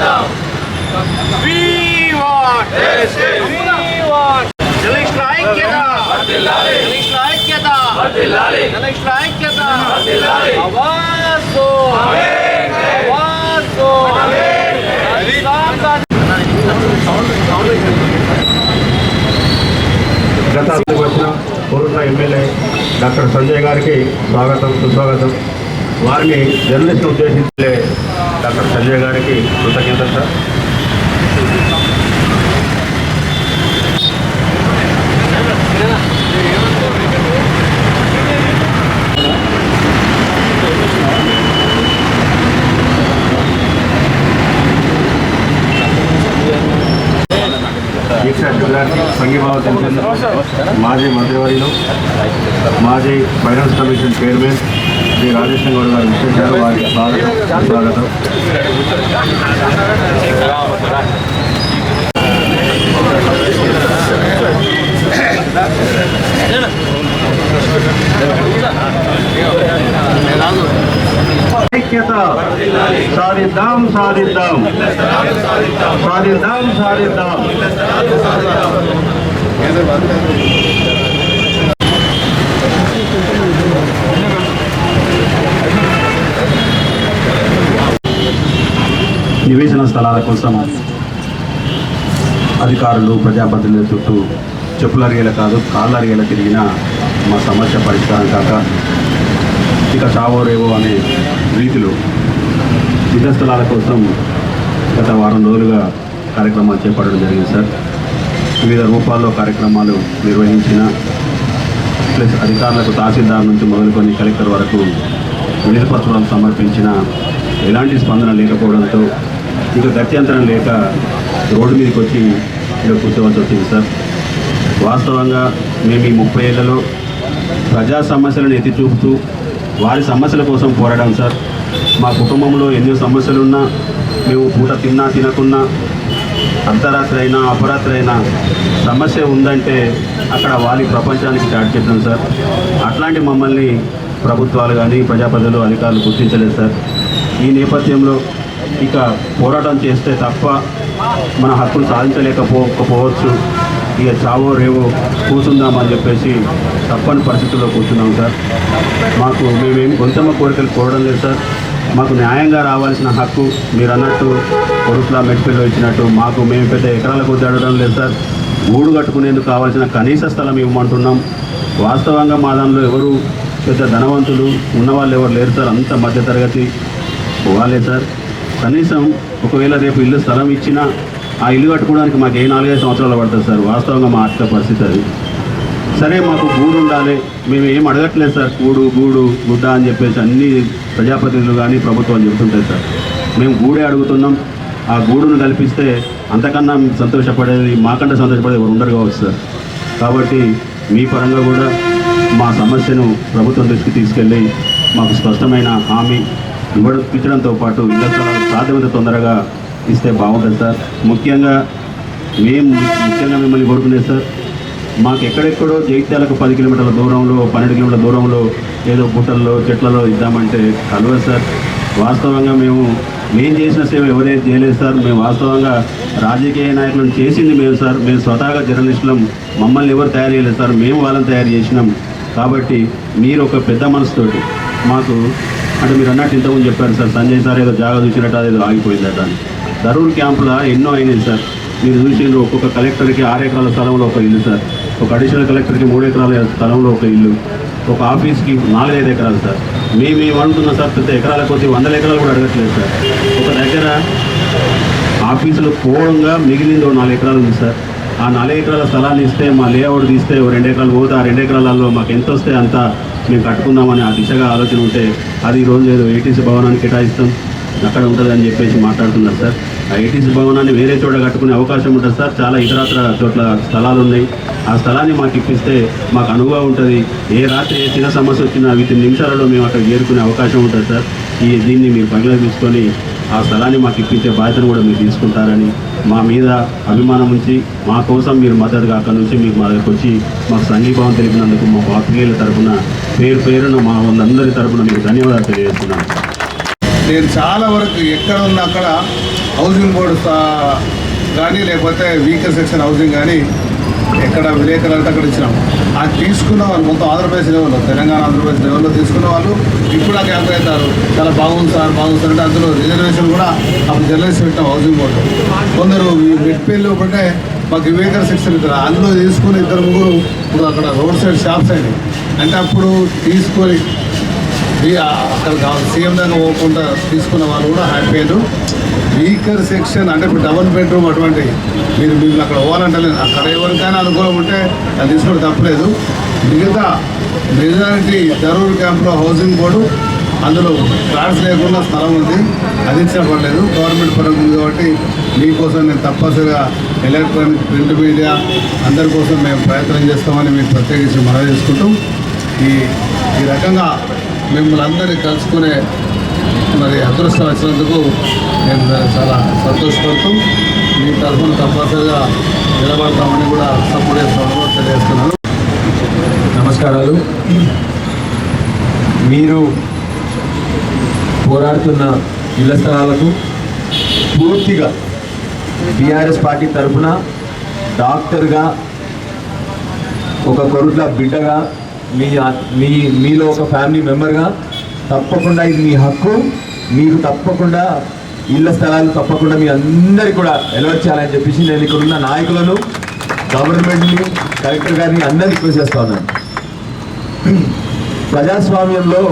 We want justice. We want జర్నలిస్టుల ఐక్యత జర్నలిస్టుల ఐక్యత జర్నలిస్టుల ఐక్యత ఆవాజ్ దో గత వచ్చిన పూర్వ ఎమ్మెల్యే డాక్టర్ సంజయ్ గారికి స్వాగతం సుస్వాగతం. వారిని జర్నలిస్ట్ ఉద్దేశించే డాక్టర్ సంజయ్ గారికి కృతజ్ఞత సార్. దీక్ష గారికి మాజీ మంత్రివర్యులు మాజీ finance commission chairman Shri Rajeshwara Goud గారు విశేషాలు వారికి స్వాగతం స్వాగతం ఐక్యత సాధిద్దాం సాధిద్దాం సాధిద్దాం సాధిద్దాం నివేశన స్థలాల కోసం అధికారులు ప్రజాప్రతినిధుల చుట్టూ చెప్పుల అరిగేలా కాదు కాళ్ళ అరిగేలా తిరిగిన మా సమస్య పరిష్కారం కాక ఇక చావోరేవో అనే రీతిలో నిజ స్థలాల కోసం గత వారం రోజులుగా కార్యక్రమాలు చేపట్టడం జరిగింది సార్. వివిధ రూపాల్లో కార్యక్రమాలు నిర్వహించిన ప్లస్ అధికారులకు తహసీల్దార్ నుంచి మొదలుకొని కలెక్టర్ వరకు వినతిపత్రాలు సమర్పించిన ఎలాంటి స్పందన లేకపోవడంతో ఇక గత్యంతరం లేక రోడ్డు మీదకి వచ్చి ఇక్కడ కూర్చోవలసి వచ్చింది సార్. వాస్తవంగా మేము ఈ ముప్పై ఏళ్ళలో ప్రజా సమస్యలను ఎత్తి చూపుతూ వారి సమస్యల కోసం పోరాడాం సార్. మా కుటుంబంలో ఎన్నో సమస్యలున్నా మేము పూట తిన్నా తినకున్నా అర్ధరాత్రి అయినా అపరాత్రి అయినా సమస్య ఉందంటే అక్కడ వాలి ప్రపంచానికి చాటి చెప్పాం సార్. అట్లాంటి మమ్మల్ని ప్రభుత్వాలు కానీ ప్రజాప్రజలు అధికారులు గుర్తించలేదు సార్. ఈ నేపథ్యంలో ఇక పోరాటం చేస్తే తప్ప మన హక్కులు సాధించలేకపోకపోవచ్చు. ఇక చావో రేవో కూర్చుందామని చెప్పేసి తప్పని పరిస్థితుల్లో కూర్చున్నాం సార్. మాకు మేమేం గొంతమ్మ కోరికలు కోరడం లేదు సార్. మాకు న్యాయంగా రావాల్సిన హక్కు మీరు అన్నట్టు కొడుకుల మెట్పిల్లో ఇచ్చినట్టు మాకు మేము పెద్ద ఎకరాల కొద్ది అడగడం లేదు సార్. గూడు కట్టుకునేందుకు కావాల్సిన కనీస స్థలం ఇవ్వమంటున్నాం. వాస్తవంగా మా దానిలో ఎవరు పెద్ద ధనవంతులు ఉన్నవాళ్ళు ఎవరు లేరు సార్. అంత మధ్యతరగతి వాళ్ళే సార్. కనీసం ఒకవేళ రేపు ఇల్లు స్థలం ఇచ్చినా ఆ ఇల్లు కట్టుకోవడానికి మాకు ఏ నాలుగైదు సంవత్సరాలు పడుతుంది సార్? వాస్తవంగా మా ఆర్థిక పరిస్థితి అది. సరే మాకు గూడు ఉండాలి. మేము ఏం అడగట్లేదు సార్. గూడు గూడు గుడ్డ అని చెప్పేసి అన్ని ప్రజాప్రతినిధులు కానీ ప్రభుత్వం చెబుతుంటాయి సార్. మేము గూడే అడుగుతున్నాం. ఆ గూడును కల్పిస్తే అంతకన్నా సంతోషపడేది మాకంటే సంతోషపడేది ఉండరు కావచ్చు సార్. కాబట్టి మీ పరంగా కూడా మా సమస్యను ప్రభుత్వం దృష్టికి తీసుకెళ్ళి మాకు స్పష్టమైన హామీ ఇవ్వడం పాటు ఇళ్ళ స్థలాలు సాధ్యమైనంత తొందరగా ఇస్తే బాగుంటుంది సార్. ముఖ్యంగా మేము ముఖ్యంగా మిమ్మల్ని కోరుకునేది సార్ మాకు ఎక్కడెక్కడో జైత్యాలకు పది కిలోమీటర్ల దూరంలో పన్నెండు కిలోమీటర్ల దూరంలో ఏదో గుట్టల్లో చెట్లలో ఇద్దామంటే కలవదు సార్. వాస్తవంగా మేము మేము చేసిన సేవ ఎవరైతే చేయలేదు సార్. మేము వాస్తవంగా రాజకీయ నాయకులను చేసింది మేము సార్. మేము స్వతహాగా జర్నలిస్టులం మమ్మల్ని ఎవరు తయారు చేయలేదు సార్. మేము వాళ్ళని తయారు చేసినాం. కాబట్టి మీరు ఒక పెద్ద మనసుతోటి మాకు అంటే మీరు అన్నట్టు ఇంతకుముందు చెప్పారు సార్ సంజయ్ సార్ ఏదో జాగా చూసినట్టు అదేదో ఆగిపోయిందట అని. ధరూర్ క్యాంపులో ఎన్నో అయినాయి సార్. మీరు చూసిండ్రు ఒక్కొక్క కలెక్టర్కి ఆరు ఎకరాల స్థలంలో ఒక ఇల్లు సార్. ఒక అడిషనల్ కలెక్టర్కి మూడు ఎకరాల స్థలంలో ఒక ఇల్లు. ఒక ఆఫీస్కి నాలుగైదు ఎకరాలు సార్. మేము ఏమంటున్నాం సార్ పెద్ద ఎకరాల కొద్ది వందల ఎకరాలు కూడా అడగట్లేదు సార్. ఒక దగ్గర ఆఫీసులు పోవడంగా మిగిలింది ఓ నాలుగు ఎకరాలు ఉంది సార్. ఆ నాలుగు ఎకరాల స్థలాన్ని ఇస్తే మా లేఅవుట్ తీస్తే ఓ రెండు ఎకరాలు పోతే ఆ రెండు ఎకరాలలో మాకు ఎంత వస్తే అంత మేము కట్టుకుందామని ఆ దిశగా ఆలోచన ఉంటే అది రోజు ఏదో ఏటీసీ భవనానికి కేటాయిస్తాం. అక్కడ ఉంటుంది అని చెప్పేసి మాట్లాడుతున్నారు సార్. ఆ ఏటీసీ భవనాన్ని వేరే చోట కట్టుకునే అవకాశం ఉంటుంది సార్. చాలా ఇతరత్ర చోట్ల స్థలాలు ఉన్నాయి. ఆ స్థలాన్ని మాకు ఇప్పిస్తే మాకు అనువుగా ఉంటుంది. ఏ రాత్రి ఏ చిన్న సమస్య వచ్చినా వీటి నిమిషాలలో మేము అక్కడ చేరుకునే అవకాశం ఉంటుంది సార్. ఈ దీన్ని మీరు పరిగణలోకి తీసుకొని ఆ స్థలాన్ని మాకు ఇప్పించే బాధ్యతను కూడా మీరు తీసుకుంటారని మా మీద అభిమానం ఉంచి మా కోసం మీరు మద్దతుగా అక్కడి నుంచి మీకు మా దగ్గరకు వచ్చి మాకు సంఘీభావం తెలిపినందుకు మా పాత్రికేయుల తరపున పేరు పేరున మా వాళ్ళందరి తరఫున మీకు ధన్యవాదాలు తెలియజేస్తున్నాను. నేను చాలా వరకు ఎక్కడ ఉన్నా అక్కడ హౌసింగ్ బోర్డు కానీ లేకపోతే వీకర్ సెక్షన్ హౌసింగ్ కానీ ఎక్కడ విలేకరులు అంటే అక్కడ ఇచ్చినాం. అది తీసుకున్న వాళ్ళు మొత్తం ఆంధ్రప్రదేశ్ లెవెల్లో తెలంగాణ ఆంధ్రప్రదేశ్ లెవెల్లో తీసుకున్న వాళ్ళు ఇప్పుడు నాకు ఎంత అవుతారు. చాలా బాగుంది సార్ బాగుంది సార్ అంటే అందులో రిజర్వేషన్ కూడా అప్పుడు జర్నలిస్ట్ పెట్టాం హౌసింగ్ బోర్డు కొందరు ఈ మెట్పల్లి ఒకటే మాకు వివేకర్ సెక్షన్ ఇద్దరు. అందులో తీసుకుని ఇద్దరు ముగ్గురు ఇప్పుడు అక్కడ రోడ్ సైడ్ షాప్స్ అయినాయి. అంటే అప్పుడు తీసుకొని అక్కడ సీఎం దాకా పోకుండా తీసుకున్న వాళ్ళు కూడా హ్యాపీ అయ్యారు వీకర్ సెక్షన్ అంటే ఇప్పుడు డబుల్ బెడ్రూమ్ అటువంటి మీరు మీరు అక్కడ పోవాలంటలేదు. అక్కడ ఎవరికైనా అనుకూలం ఉంటే అది తీసుకోవడం తప్పలేదు. మిగతా మెజారిటీ ధరూర్ క్యాంప్లో హౌసింగ్ బోర్డు అందులో ఫ్లాట్స్ లేకుండా స్థలం ఉంది. అది ఇచ్చినా పర్లేదు గవర్నమెంట్ పరంగా ఉంది కాబట్టి మీకోసం నేను తప్పనిసరిగా ఎలక్ట్రానిక్ ప్రింట్ మీడియా అందరి కోసం మేము ప్రయత్నం చేస్తామని మీకు ప్రత్యేకించి మనవి చేసుకుంటూ ఈ ఈ రకంగా మిమ్మల్ని అందరినీ కలుసుకునే మరి అదృష్టం వచ్చినందుకు నేను చాలా సంతోషపడుతూ మీ తరఫున తప్పనిసరిగా నిలబడతామని కూడా సపోర్ట్ చేస్తామని తెలియజేస్తున్నాను. నమస్కారాలు. మీరు పోరాడుతున్న ఇళ్ళ స్థలాలకు పూర్తిగా బీఆర్ఎస్ పార్టీ తరఫున డాక్టర్గా ఒక కొరుట్ల బిడ్డగా మీ మీ మీలో ఒక ఫ్యామిలీ మెంబర్గా తప్పకుండా ఇది మీ హక్కు. మీకు తప్పకుండా ఇళ్ళ స్థలాలు తప్పకుండా మీ అందరికీ కూడా ఎలవర్ చేయాలని చెప్పేసి నేను ఇక్కడ ఉన్న నాయకులను గవర్నమెంట్ని కలెక్టర్ గారిని అందరినీ రిక్వెస్ట్ చేస్తా ఉన్నాను. ప్రజాస్వామ్యంలో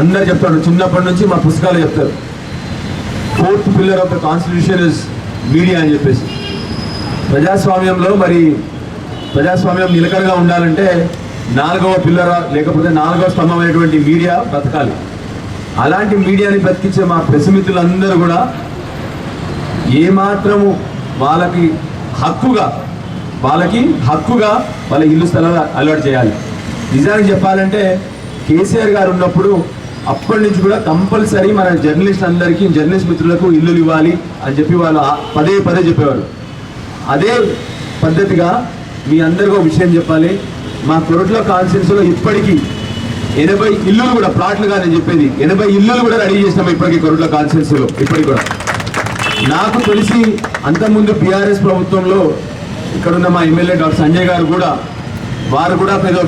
అందరు చెప్తారు. చిన్నప్పటి నుంచి మా పుస్తకాలు చెప్తారు. Fourth pillar of the constitution is media అని చెప్పేసి. ప్రజాస్వామ్యంలో మరి ప్రజాస్వామ్యం నిలకడగా ఉండాలంటే నాలుగవ పిల్లర లేకపోతే నాలుగవ స్తంభమైనటువంటి మీడియా బ్రతకాలి అలాంటి మీడియాని బ్రతికించే మా ప్రెస్ మిత్రులందరూ కూడా ఏమాత్రము వాళ్ళకి హక్కుగా వాళ్ళకి హక్కుగా వాళ్ళ ఇల్లు స్థలాలు అలవాటు చేయాలి. నిజానికి చెప్పాలంటే కేసీఆర్ గారు ఉన్నప్పుడు అప్పటి నుంచి కూడా కంపల్సరీ మన జర్నలిస్ట్ అందరికీ జర్నలిస్ట్ మిత్రులకు ఇల్లులు ఇవ్వాలి అని చెప్పి వాళ్ళు పదే పదే చెప్పేవారు. అదే పద్ధతిగా మీ అందరికీ ఒక విషయం చెప్పాలి. మా కొరట్లో కాన్స్టిట్యూన్సీలో ఇప్పటికీ ఎనభై ఇల్లులు కూడా ప్లాట్లుగా నేను చెప్పేది. ఎనభై ఇల్లులు కూడా రెడీ చేసినాం ఇప్పటికీ కొరట్లో కాన్స్టిట్యూన్సీలో ఇప్పటికి కూడా. నాకు తెలిసి అంతకుముందు బీఆర్ఎస్ ప్రభుత్వంలో ఇక్కడున్న మా ఎమ్మెల్యే డాక్టర్ సంజయ్ గారు కూడా వారు కూడా ఏదో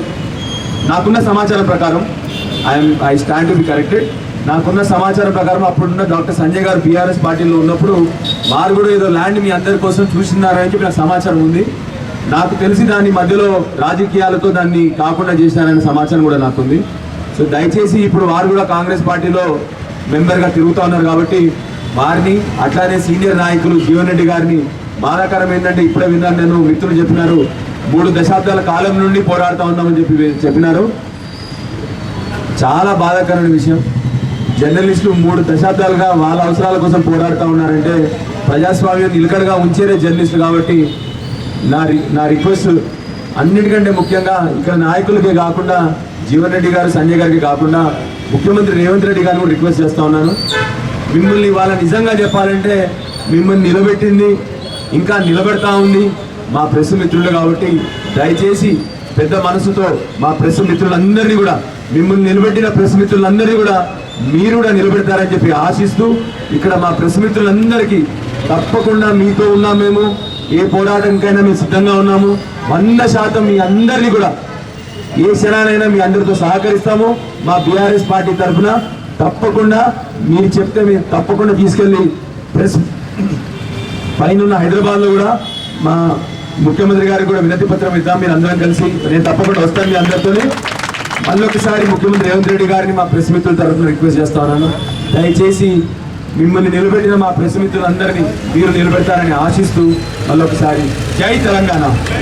నాకున్న సమాచారం ప్రకారం I'm I stand to be corrected నాకున్న సమాచారం ప్రకారం అప్పుడున్న డాక్టర్ సంజయ్ గారు బీఆర్ఎస్ పార్టీలో ఉన్నప్పుడు వారు కూడా ఏదో ల్యాండ్ మీ అందరి కోసం చూసినారని చెప్పి నాకు సమాచారం ఉంది. నాకు తెలిసి దాని మధ్యలో రాజకీయాలతో దాన్ని కాకుండా చేశారనే సమాచారం కూడా నాకుంది. సో దయచేసి ఇప్పుడు వారు కూడా కాంగ్రెస్ పార్టీలో మెంబర్గా తిరుగుతూ ఉన్నారు కాబట్టి వారిని అట్లానే సీనియర్ నాయకులు జీవన్ రెడ్డి గారిని బాధాకరం ఏంటంటే ఇప్పుడే విన్నాను నేను మిత్రులు చెప్పినారు మూడు దశాబ్దాల కాలం నుండి పోరాడుతూ ఉన్నామని చెప్పి చెప్పినారు. చాలా బాధాకరమైన విషయం. జర్నలిస్టులు మూడు దశాబ్దాలుగా వాళ్ళ అవసరాల కోసం పోరాడుతూ ఉన్నారంటే ప్రజాస్వామ్యం నిలకడగా ఉంచేదే జర్నలిస్టులు కాబట్టి నా రి నా రిక్వెస్ట్ అన్నిటికంటే ముఖ్యంగా ఇక్కడ నాయకులకే కాకుండా జీవన్ రెడ్డి గారు సంజయ్ గారికి కాకుండా ముఖ్యమంత్రి రేవంత్ రెడ్డి గారిని కూడా రిక్వెస్ట్ చేస్తూ ఉన్నాను. మిమ్మల్ని ఇవాళ నిజంగా చెప్పాలంటే మిమ్మల్ని నిలబెట్టింది ఇంకా నిలబెడతా ఉంది మా ప్రెస్ మిత్రులు కాబట్టి దయచేసి పెద్ద మనసుతో మా ప్రెస్ మిత్రులందరినీ కూడా మిమ్మల్ని నిలబెట్టిన ప్రెస్ మిత్రులందరినీ కూడా మీరు కూడా నిలబెడతారని చెప్పి ఆశిస్తూ ఇక్కడ మా ప్రెస్ మిత్రులందరికీ తప్పకుండా మీతో ఉన్నాం మేము. ఏ పోరాటంకైనా మేము సిద్ధంగా ఉన్నాము. వంద శాతం మీ అందరినీ కూడా ఏ క్షణాలైనా మీ అందరితో సహకరిస్తాము. మా బీఆర్ఎస్ పార్టీ తరఫున తప్పకుండా మీరు చెప్తే మేము తప్పకుండా తీసుకెళ్ళి ప్రెస్ పైన హైదరాబాద్లో కూడా మా ముఖ్యమంత్రి గారికి కూడా వినతి పత్రం ఇద్దాం. మీరు అందరం కలిసి నేను తప్పకుండా వస్తాను మీ అందరితో మళ్ళొకసారి ముఖ్యమంత్రి రేవంత్ రెడ్డి గారిని మా ప్రెస్ మిత్రుల తరఫున రిక్వెస్ట్ చేస్తా ఉన్నాను. దయచేసి మిమ్మల్ని నిలబెట్టిన మా ప్రసిమిత్రులందరినీ మీరు నిలబెడతారని ఆశిస్తూ మళ్ళొకసారి జై తెలంగాణ.